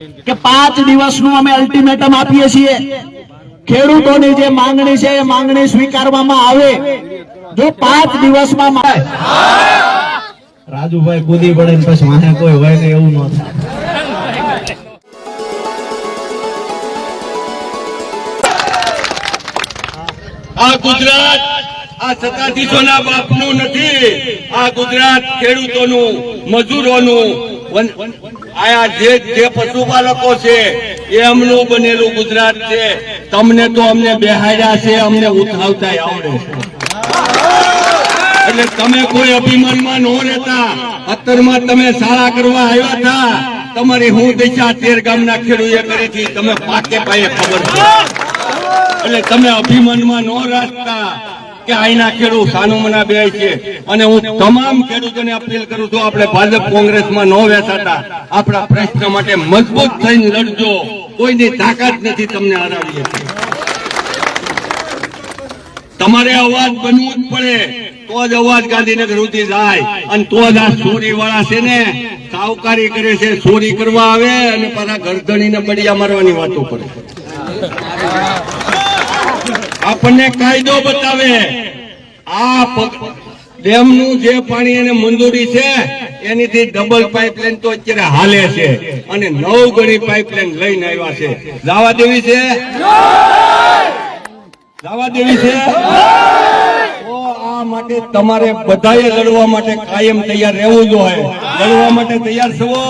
કે પાંચ દિવસનું અમે અલ્ટિમેટમ આપીએ છીએ. ખેડૂતોની જે માંગણી છે એ માંગણી સ્વીકારવામાં આવે. જો પાંચ દિવસમાં મા- રાજુભાઈ કૂદી પડે ને પછી મને કોઈ હોય ને એવું ન થાય. આ ગુજરાત આ સત્તાધીશોના બાપનું નથી. આ ગુજરાત ખેડૂતોનું મજૂરોનું તમને તો અમને બેહાડ્યા છે, અમને ઉઠાવતા આવડે એટલે તમે કોઈ અભિમાનમાં ન રહેતા. અત્તરમાં તમે શાળા કરવા આવ્યા હતા. તમારી હું દિશા તેર ગામના ખેડૂએ કરી હતી. તમે પાકે પાયે ખબર એટલે તમે અભિમાનમાં ન રાખતા. કે અહીંના ખેડૂત સાનુમના બે છે. અને હું તમામ ખેડૂતોને અપીલ કરું છું, આપણે ભાજપ કોંગ્રેસમાં ન બેસાતા આપણા પ્રશ્ન માટે મજબૂત થઈને લડજો. કોઈની તાકાત નથી તમને હરાવીએ. તમારે અવાજ બનવું જ પડે. તો જ અવાજ ગાંધીનગર સુધી જાય. અને તો જ આ ચોરી વાળા છે ને, સાવકારી કરે છે ચોરી કરવા આવે અને પાછા ગરદણીને બળિયા મારવાની વાતો કરે આપણને કાયદો બતાવે. આ ડેમનું જે પાણી એને મંજૂરી છે, એનીથી ડબલ પાઇપલાઇન તો અત્યારે હાલે છે. અને નવ ગણી પાઇપલાઇન લઈને આવ્યા છે. દાવા દેવી છે? દાવા દેવી છે? માટે તમારે બધાએ લડવા માટે કાયમ તૈયાર રહેવું જોઈએ. લડવા માટે તૈયાર થવો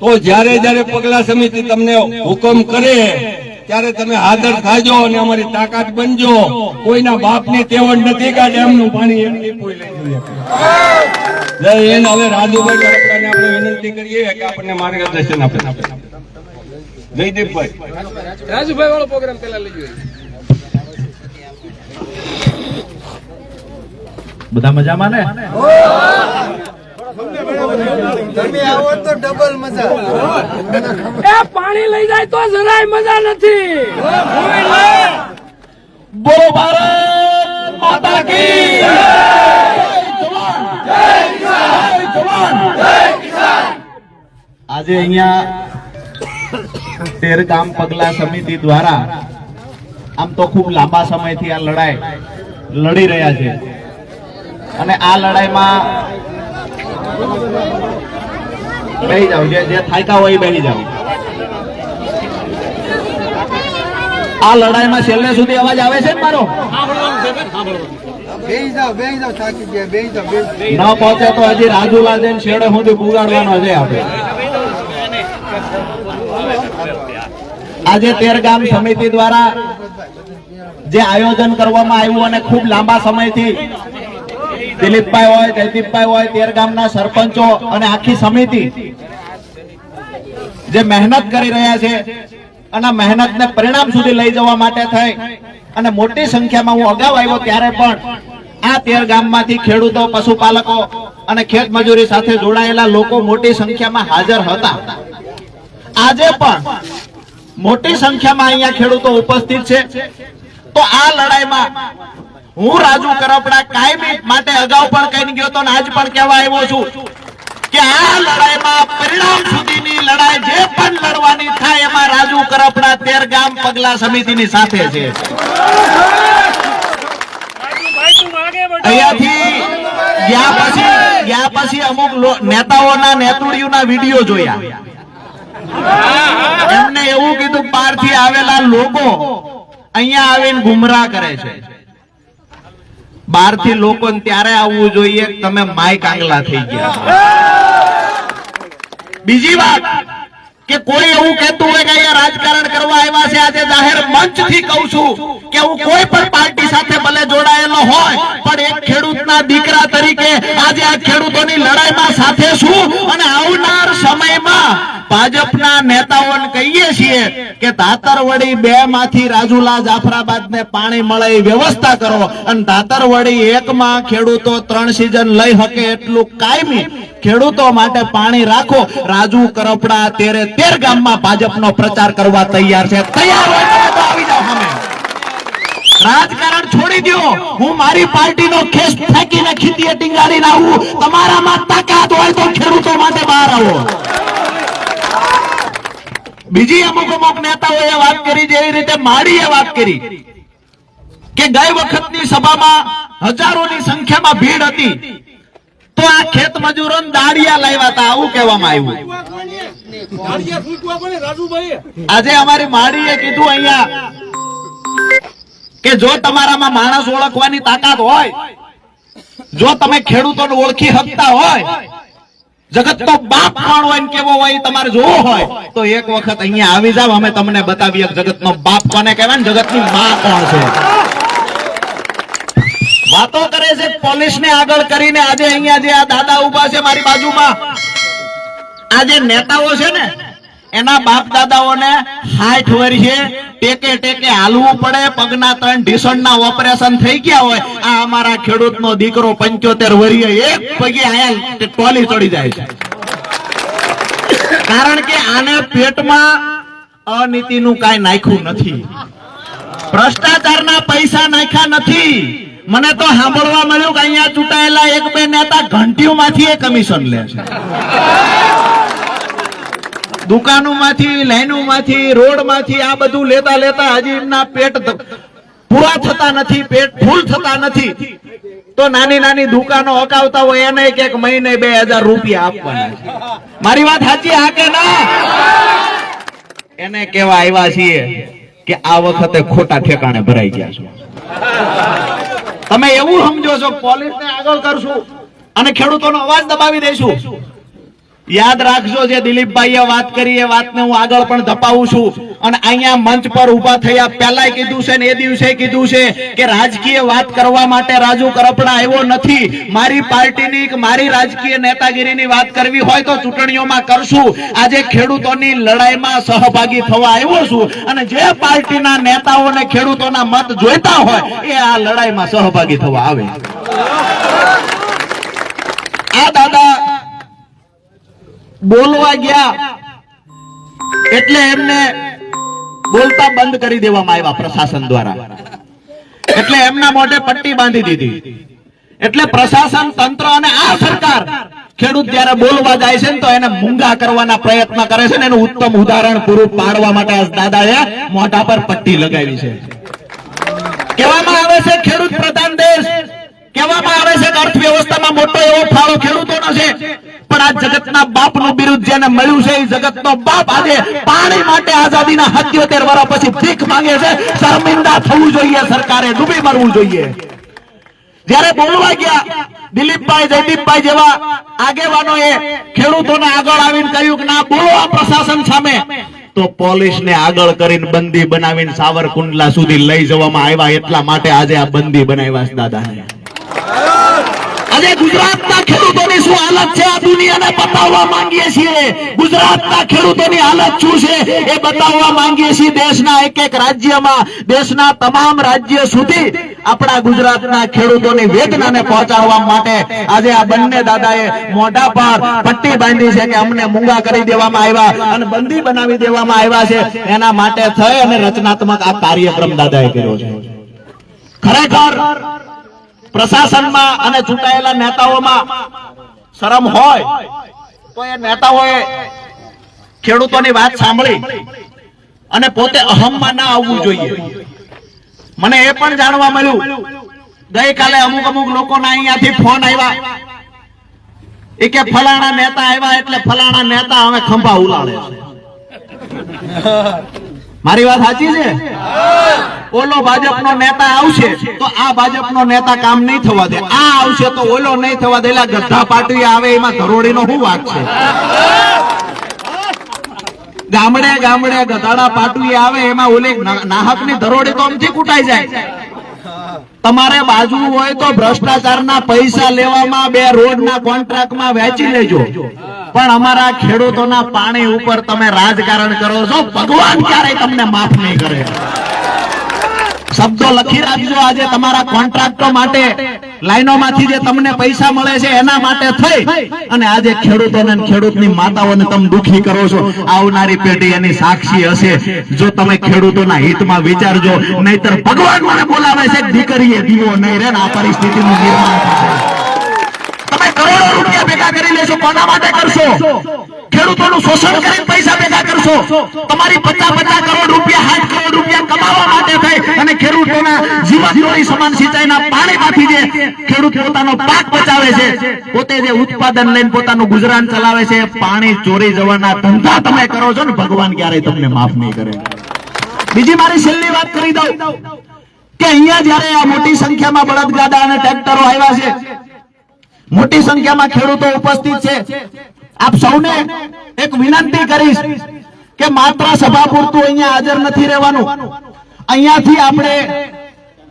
તો જ્યારે જ્યારે પગલા સમિતિ તમને હુકમ કરે ત્યારે તમે હાજર થાજો અને અમારી તાકાત બનજો. કોઈના બાપની તેવડ નથી કાઢે એમનું પાણી એમની કોઈ લઈ જોઈએ જય હવે રાજુભાઈ આપણે વિનંતી કરીએ કે આપણને માર્ગદર્શન આપે. જયદીપભાઈ. રાજુભાઈ વાળો પ્રોગ્રામ પેલા લઈ જોઈએ બધા મજામાં ને? પાણી લઈ જાય તો જરાય મજા નથી. બોલો ભારત માતા કી જય. જવાન જય જવાન આજે અહીંયા તેરગામ પગલા સમિતિ દ્વારા આમ તો ખૂબ લાંબા સમયથી આ લડાઈ લડી રહ્યા છે. અને આ લડાઈમાં બેહી જાઓ જે જે થાયકા હોય બેહી જાઓ. આ લડાઈમાં છેલ્લે સુધી અવાજ આવે છે મારો? ન પહોંચે તો હજી રાજુલા જઈને છેડે સુધી પુગાડવાનો છે આપણે આજે તેર ગામ સમિતિ દ્વારા જે આયોજન કરવામાં આવ્યું અને ખૂબ લાંબા સમયથી દિલીપભાઈ હોય, જયદીપભાઈ હોય, તેર ગામના સરપંચો અને આખી સમિતિ જે મહેનત કરી રહ્યા છે અને મહેનતને પરિણામ સુધી લઈ જવા માટે થઈ. અને મોટી સંખ્યામાં હું અગાઉ આવ્યો ત્યારે પણ આ તેર ગામમાંથી ખેડૂતો, પશુપાલકો અને ખેત મજૂરી સાથે જોડાયેલા લોકો મોટી સંખ્યામાં હાજર હતા. આજે પણ મોટી સંખ્યામાં અહીંયા ખેડૂતો ઉપસ્થિત છે. તો આ લડાઈમાં હું રાજુ કરપડા કાયમી માટે અગાઉ પણ કહી ગયો તો આજ પણ કહેવા આવ્યો છું કે આ લડાઈમાં પરિણામ સુધીની લડાઈ જે પણ લડવાની થાય એમાં રાજુ કરપડા તેર ગામ પગલા સમિતિની સાથે છે. અમુક નેતાઓના નેતૃત્વના વીડિયો જોયા. એમને એવું કીધું બહારથી આવેલા લોકો અહીંયા આવીને ગુમરાહ કરે છે. બહારથી લોકો ત્યારે આવવું જોઈએ તમે માય કાંગલા થઈ ગયા. બીજી વાત કે કોઈ એવું કહેતું હોય કે અહીંયા રાજકારણ કરવા આવ્યા છે, આજે જાહેર મંચથી કહું છું કે હું કોઈ પણ પાર્ટી સાથે ભલે જોડાયેલો હોય, પણ એક ખેડૂતના દીકરા તરીકે આજે આ ખેડૂતોની લડાઈમાં સાથે છું અને આવનાર સમયમાં ભાજપના નેતાઓને કહીએ છીએ કે ધાતરવડી બે માંથી રાજુલા જાફરાબાદ ને પાણી મળે વ્યવસ્થા કરો. અને ધાતરવડી એક માં ખેડૂતો ત્રણ સીઝન લઈ શકે એટલું કાયમી ખેડૂતો માટે પાણી રાખો. રાજુ કરપડા તેરે તેર ગામમાં ભાજપનો પ્રચાર કરવા તૈયાર છે. તૈયાર રાજકારણ છોડી દો હું મારી પાર્ટીનો ખેસ ફેંકીને ખીતીએ ટીંગાડીને આવું તમારામાં તાકાત હોય તો ખેડૂતો માટે બહાર આવો. બીજી અમુક અમુક નેતાઓએ વાત કરી જેવી રીતે માળીએ વાત કરી. કે ગઈ વખતની સભામાં હજારોની સંખ્યામાં ભીડ હતી. તો આ ખેત મજૂરો દાડિયા લાવ્યા હતા આવું કહેવામાં આવ્યું. આજે અમારી માળીએ કીધું અહીંયા કે જો તમારામાં માણસ ઓળખવાની તાકાત હોય, જો તમે ખેડૂતોને ઓળખી શકતા હોય, જગત તો બાપ કોણ હોય કેવો હોય તમારે જોવો હોય, તો એક વખત અહીંયા આવી જાવ અમે તમને બતાવીએ જગત નો બાપ કોને કહેવાય ને? જગતની માં કોણ છે? વાતો કરે છે પોલીસ ને આગળ કરીને આજે અહીંયા જે આ દાદા ઊભા છે મારી બાજુમાં, આ જે નેતાઓ છે ને એના બાપ દાદાઓને હાથ વર્ષે ટેકે ટેકે હાલવું પડે, પગના ત્રણ ઢીસણના ઓપરેશન થઈ ગયા હોય, આ અમારા ખેડૂત નો દીકરો પંચોતેર વર્ષે એક પગે આયા ટોલી ચડી જાય છે. કારણ કે આને પેટમાં અનીતિનું કાંઈ નાખ્યું નથી. ભ્રષ્ટાચારના પૈસા નાખ્યા નથી. મને તો સાંભળવા મળ્યું કે અહીંયા ચૂંટાયેલા એક બે નેતા ઘંટીઓમાંથી એ કમિશન લે છે. દુકાનોમાંથી, લાઈનોમાંથી, રોડમાંથી આ બધું લેતા લેતા હજી પેટ પૂરા થતા નથી, પેટ ફૂલ થતા નથી. તો નાની નાની દુકાનો અકાવતા હોય એને એક મહિને બે હજાર રૂપિયા આપવાના મારી વાત સાચી હા કે ના? એને કેવા આવ્યા છીએ કે આ વખતે ખોટા ઠેકાણે ભરાઈ ગયા છો. તમે એવું સમજો છો પોલીસને આગળ કરશું અને ખેડૂતોનો અવાજ દબાવી દઈશું. યાદ રાખજો જે દિલીપભાઈએ વાત કરી, એ વાતને હું આગળ પણ ધપાવું છું. અને અહીંયા મંચ પર ઊભા થયા પહેલા કીધું છે ને એ દિવસે કીધું છે કે રાજકીય વાત કરવા માટે રાજુ કરપડા આવ્યો નથી. મારી પાર્ટીની મારી રાજકીય નેતાગીરીની વાત કરવી હોય તો ચૂંટણીઓમાં કરશું. આજે ખેડૂતોની લડાઈમાં સહભાગી થવા આવ્યો છું. અને જે પાર્ટીના નેતાઓને ખેડૂતોના મત જોઈતા હોય, એ આ લડાઈમાં સહભાગી થવા આવે. આ દાદા બોલવા ગયા. એટલે એમને બોલતા બંધ કરી દેવામાં આવ્યા પ્રશાસન દ્વારા. એટલે એમના મોઢે પટ્ટી બાંધી દીધી. એટલે પ્રશાસન તંત્ર અને આ સરકાર ખેડૂત જયારે બોલવા જાય છે ને તો એને મૂંગા કરવાના પ્રયત્ન કરે છે ને એનું ઉત્તમ ઉદાહરણ પૂરું પાડવા માટે દાદાએ મોઢા પર પટ્ટી લગાવી છે. કહેવામાં આવે છે કે અર્થવ્યવસ્થામાં મોટો એવો ફાળો ખેડૂતોનો છે. પણ આ જગતના બાપનું બિરુદ જેને મળ્યું છે, એ જગતનો બાપ આજે પાણી માટે આઝાદીના 77 વર્ષ પછી ભીખ માંગે છે. શર્મિંદા થવું જોઈએ, સરકારે ડૂબી મરવું જોઈએ. જ્યારે બોલવા ગયા, દિલીપભાઈ, જયદીપભાઈ જેવા આગેવાનોએ ખેડૂતોને આગળ આવીને કહ્યું કે ના, બોલો પ્રશાસન સામે. તો પોલીસને આગળ કરીને બંદી બનાવીને સાવરકુંડલા સુધી લઈ જવામાં આવ્યા એટલા માટે આજે આ બંદી બનાવ્યા દાદાને. આજે ગુજરાતના ખેડૂતોની શું હાલત છે? આ દુનિયાને બતાવવા માંગીએ છીએ. ગુજરાતના ખેડૂતોની હાલત શું છે એ બતાવવા માંગીએ છીએ દેશના એક એક રાજ્યમાં, દેશના તમામ રાજ્ય સુધી આપણા ગુજરાતના ખેડૂતોની વેદનાને પહોંચાડવા માટે આજે આ બંને દાદાએ મોઢા પર પટ્ટી બાંધી છે કે અમને મૂંગા કરી દેવામાં આવ્યા અને બંદી બનાવી દેવામાં આવ્યા છે. એના માટે થઈ અને રચનાત્મક આ કાર્યક્રમ દાદાએ કર્યો છે. ખરેખર પ્રશાસનમાં અને ચૂંટાયેલા નેતાઓમાં શરમ હોય તો એ નેતાઓએ ખેડૂતોની વાત સાંભળી અને પોતે અહમમાં ના આવવું જોઈએ. મને એ પણ જાણવા મળ્યું, ગઈકાલે અમુક અમુક લોકોના અહીંયાથી ફોન આવ્યા એ કે ફલાણા નેતા આવ્યા એટલે ફલાણા નેતા હવે ખંભા ઉલાડે છે. મારી વાત સાચી છે? ઓલો ભાજપનો નેતા આવશે તો આ ભાજપનો નેતા કામ નહીં થવા દે. આ આવશે તો ઓલો નહીં થવા દે, એટલે પાટી આવે, એમાં ધરોડીનો શું વાત છે? ગામડે ગામડે ગધાડા પાટવી આવે, એમાં ઓલી નાહકની ધરોડી તો આમથી કૂટાઈ જાય. તમારે બાજુ હોય તો ભ્રષ્ટાચારના પૈસા લેવામાં બે રોડના કોન્ટ્રાક્ટમાં વેચી લેજો. પણ અમારા ખેડૂતોના પાણી ઉપર તમે રાજકારણ કરો છો, ભગવાન ક્યારેય તમને માફ નહીં કરે. શબ્દો લખી રાખજો આજે તમારા કોન્ટ્રાક્ટો માટે, લાઈનોમાંથી જે તમને પૈસા મળે છે એના માટે થઈ. અને આજે ખેડૂતોને ખેડૂત ખેડૂતની માતાઓને તમે દુખી કરો છો. આવનારી પેઢી એની સાક્ષી હશે. જો તમે ખેડૂતોના હિતમાં વિચારજો, નહીતર ભગવાન મને બોલાવે છે, દીકરીએ દીવો નહીં રે આ પરિસ્થિતિનું નિર્માણ થશે રૂપિયા ભેગા કરી લેશો, કોના માટે કરશો? ખેડૂતોનું શોષણ કરીને પૈસા ભેગા કરશો. તમારી પચાસ પચાસ કરોડ રૂપિયા, સાઠ કરોડ રૂપિયા કમાવા માટે થઈ અને ખેડૂતોના જીવન સમાન સિંચાઈના પાણીમાંથી જે ખેડૂત પોતાનો પાક બચાવે છે, પોતે જે ઉત્પાદન લઈને પોતાનું ગુજરાન ચલાવે છે, પાણી ચોરી જવાના ધંધા તમે કરો છો ને, ભગવાન ક્યારેય તમને માફ નહીં કરે. બીજી મારી છેલ્લી વાત કરી દઉં કે અહીંયા જયારે આ મોટી સંખ્યામાં બળદગાડા અને ટ્રેક્ટરો આવ્યા છે મોટી સંખ્યામાં ખેડૂતો ઉપસ્થિત છે. આપ સૌને એક વિનંતી કરીશ કે માત્ર સભા પૂરતું અહીંયા હાજર નથી રહેવાનું. અહીંયાથી આપણે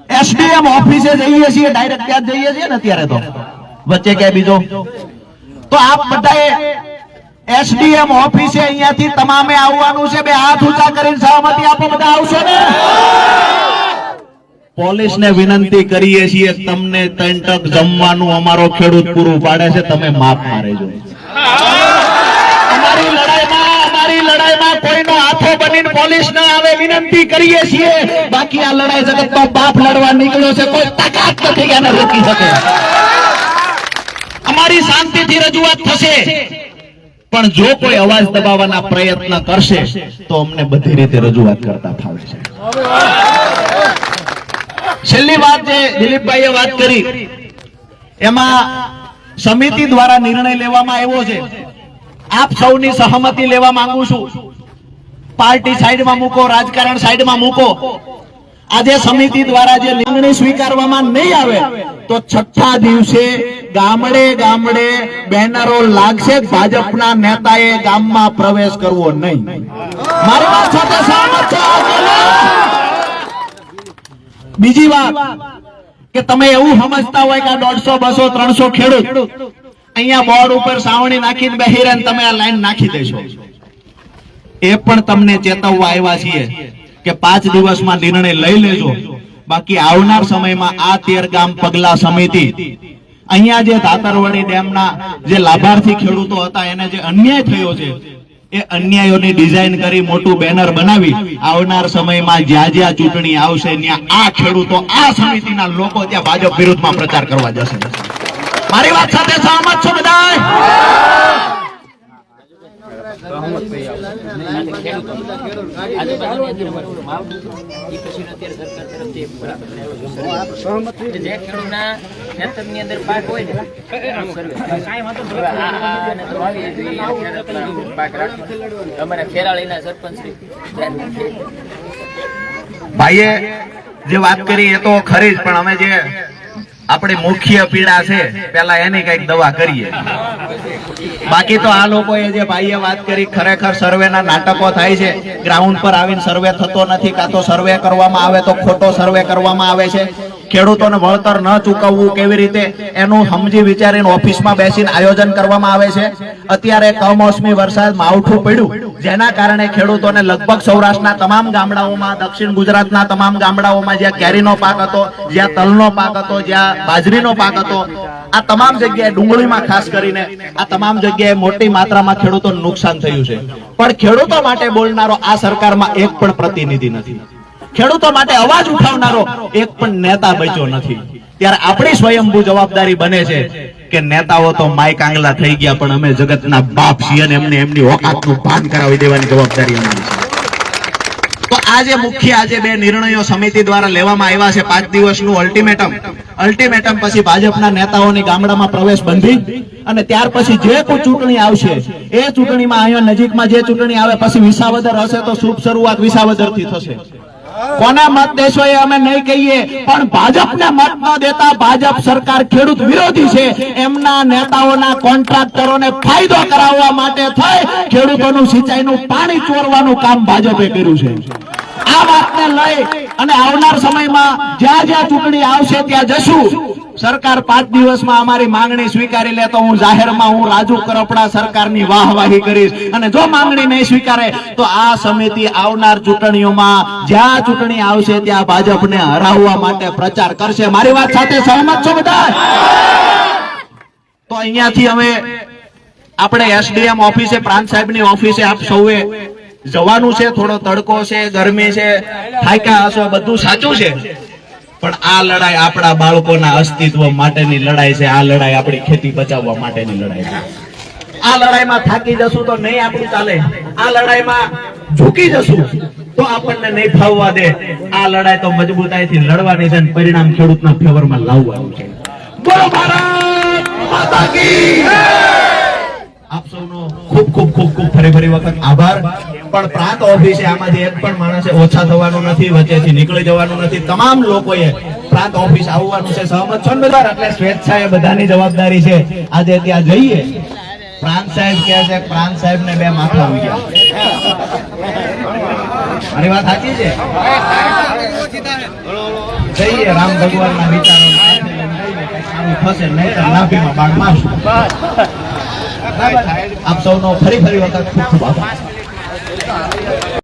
એસડીએમ ઓફિસે જઈએ છીએ, ડાયરેક્ટ ત્યાં જઈએ છીએ ને અત્યારે તો. વચ્ચે ક્યાંય બીજો? તો આપ બધાએ એસડીએમ ઓફિસે અહીંયાથી તમામે આવવાનું છે. બે હાથ ઊંચા કરીને સહમતી આપો, બધા આવશો ને? પોલીસને વિનંતી કરીએ છીએ, તમને ત્રણ ટક જમવાનું અમારો ખેડૂત પૂરું પાડે છે, તમે માફ મારેજો. અમારી લડાઈમાં અમારી લડાઈમાં કોઈનો હાથો બનીને પોલીસ ના આવે વિનંતી કરીએ છીએ. બાકી આ લડાઈ જગતનો બાપ લડવા નીકળ્યો છે, કોઈ તાકાત નથી એને રોકી શકે. અમારી શાંતિથી રજૂઆત થશે. પણ જો કોઈ અવાજ દબાવવાના પ્રયત્ન કરશે, તો અમને બધી રીતે રજૂઆત કરતા ફાવશે છેલ્લી વાત જે દિલીપભાઈએ વાત કરી, એમાં સમિતિ દ્વારા નિર્ણય લેવામાં આવ્યો છે. આપ સૌની સહમતિ લેવા માંગુ છું. પાર્ટી સાઈડમાં મૂકો, રાજકારણ સાઈડમાં મૂકો. આજે સમિતિ દ્વારા જે નિર્ણય સ્વીકારવામાં નહીં આવે, તો છઠ્ઠા દિવસે ગામડે ગામડે બેનરો લાગશે ભાજપના નેતાએ ગામમાં પ્રવેશ કરવો નહીં. મારી વાત સહમત છો? બીજી વાત કે તમે એવું સમજતા હોય કે દોઢસો, બસો, ત્રણસો ખેડૂત અહીંયા બોર્ડ ઉપર સાવણી નાખીને બેહી રહે તમે આ લાઈન નાખી દેશો. એ પણ તમને ચેતવવા આવ્યા છીએ કે પાંચ દિવસમાં નિર્ણય લઈ લેજો. બાકી આવનાર સમયમાં આ તેર ગામ પગલા સમિતિ અહીંયા જે ધાતરવડી ડેમના જે લાભાર્થી ખેડૂતો હતા, એને જે અન્યાય થયો છે એ અન્યાયોની ડિઝાઇન કરી મોટું બેનર બનાવી. આવનાર સમયમાં જ્યાં જ્યાં ચૂંટણી આવશે, ત્યાં આ ખેડૂતો, આ સમિતિના લોકો ત્યાં ભાજપ વિરુદ્ધમાં પ્રચાર કરવા જશે. મારી વાત સાથે સહમત છો બધા ખેતરની અંદર પાક હોય ને. અમારા ખેરાળીના સરપંચ. ભાઈએ જે વાત કરી એ તો ખરી જ પણ અમે જે આપણી મુખ્ય પીડા છે પેલા એની કંઈક દવા કરીએ. બાકી તો આ લોકોએ જે ભાઈએ વાત કરી, ખરેખર સર્વેના નાટકો થાય છે. ગ્રાઉન્ડ પર આવીને સર્વે થતો નથી, કાં તો સર્વે કરવામાં આવે તો ખોટો સર્વે કરવામાં આવે છે. ખેડૂતોને વળતર ન ચૂકવવું કેવી રીતે, એનું સમજી વિચારીને ઓફિસમાં બેસીને આયોજન કરવામાં આવે છે. અત્યારે કમોસમી વરસાદ માવઠું પડ્યું. જેના કારણે ખેડૂતોને લગભગ સૌરાષ્ટ્રના તમામ ગામડાઓમાં, દક્ષિણ ગુજરાતના તમામ ગામડાઓમાં જ્યાં કેરીનો પાક હતો, જ્યાં તલનો પાક હતો, જ્યાં બાજરીનો પાક હતો, આ તમામ જગ્યાએ ડુંગળીમાં ખાસ કરીને, આ તમામ જગ્યાએ મોટી માત્રામાં ખેડૂતોને નુકસાન થયું છે. પણ ખેડૂતો માટે બોલનારો આ સરકારમાં એક પણ પ્રતિનિધિ નથી. ખેડૂતો માટે અવાજ ઉઠાવનારો એક પણ નેતા બચ્યો નથી. ત્યારે આપણી સ્વયંભૂ જવાબદારી બને છે કે નેતાઓ તો માય કાંગલા થઈ ગયા, પણ અમે જગતના બાપ છીએ અને એમને એમની ઓકાતનું ભાન કરાવી દેવાની જવાબદારી અમારી છે. તો આજે મુખ્ય આજે બે નિર્ણયો સમિતિ દ્વારા લેવામાં આવ્યા છે પાંચ દિવસનું અલ્ટિમેટમ અલ્ટિમેટમ પછી ભાજપના નેતાઓની ગામડામાં પ્રવેશ બંધી અને ત્યાર પછી જે કોઈ ચૂંટણી આવશે, એ ચૂંટણીમાં અહીંયા નજીકમાં જે ચૂંટણી આવે, પછી વિસાવદર હશે તો શુભ શરૂઆત વિસાવદરથી થશે. કોને મત દેશો એ અમે નહીં કહીએ, પણ ભાજપને મત ન દેતા ભાજપ સરકાર ખેડૂત વિરોધી છે. એમના નેતાઓના કોન્ટ્રાક્ટરોને ફાયદો કરાવવા માટે થઈ ખેડૂતોનું સિંચાઈનું પાણી ચોરવાનું કામ ભાજપે કર્યું છે. આ વાતને લઈ અને આવનાર સમયમાં જ્યાં જ્યાં ચૂંટણી આવશે ત્યાં જશું. સરકાર પાંચ દિવસમાં અમારી માંગણી સ્વીકારી લે તો હું જાહેરમાં હું રાજુ કરપડા સરકારની વાહવાહી કરીશ. અને જો માંગણી નહીં સ્વીકારે તો આ સમિતિ આવનાર ચૂંટણીઓમાં જ્યાં ચૂંટણી આવશે ત્યાં ભાજપને હરાવવા માટે પ્રચાર કરશે. મારી વાત સાથે સહમત છો બધા તો અહીંયાથી અમે આપણે એસડીએમ ઓફિસે, પ્રાંત સાહેબની ઓફિસે આપ સૌએ જવાનું છે, થોડો તડકો છે, ગરમી છે, થાક્યા હશો, બધું સાચું છે. પણ આ લડાઈ આપણા બાળકોના અસ્તિત્વ માટેની લડાઈ છે. આ લડાઈ આપણી ખેતી બચાવવા માટેની લડાઈ છે. આ લડાઈમાં થાકી જશું તો નહીં આપણું ચાલે. આ લડાઈમાં ઝૂકી જશું તો આપણને નહીં ફાવવા દે. આ લડાઈ તો મજબૂતાઈથી લડવાની છે પરિણામ ખેડૂતના ફેવરમાં લાવવાનું છે. બોલો ભારત માતા કી આપ સૌનો ખૂબ ખૂબ ખૂબ ખૂબ ફરી ફરી વખત આભાર. પણ પ્રાંત ઓફિસે આમાંથી એક પણ માણસે ઓછા થવાનું નથી વચ્ચેથી નીકળી જવાનું નથી. તમામ લોકોએ પ્રાંત ઓફિસ આવવાનું છે સહમત છો ને એટલે એ બધાની જવાબદારી છે. આજે ત્યાં જઈએ. પ્રાંત સાહેબ કહે છે પ્રાંત સાહેબ ને બે માથા આવી ગયા મારી વાત સાચી છે? જઈએ રામ વિચારો જઈએ, કંઈક સારું થશે નહીં તો નાભીમાં બાળ મારશું. આપ સૌનો ફરી ફરી વખત ખૂબ ખૂબ આભાર.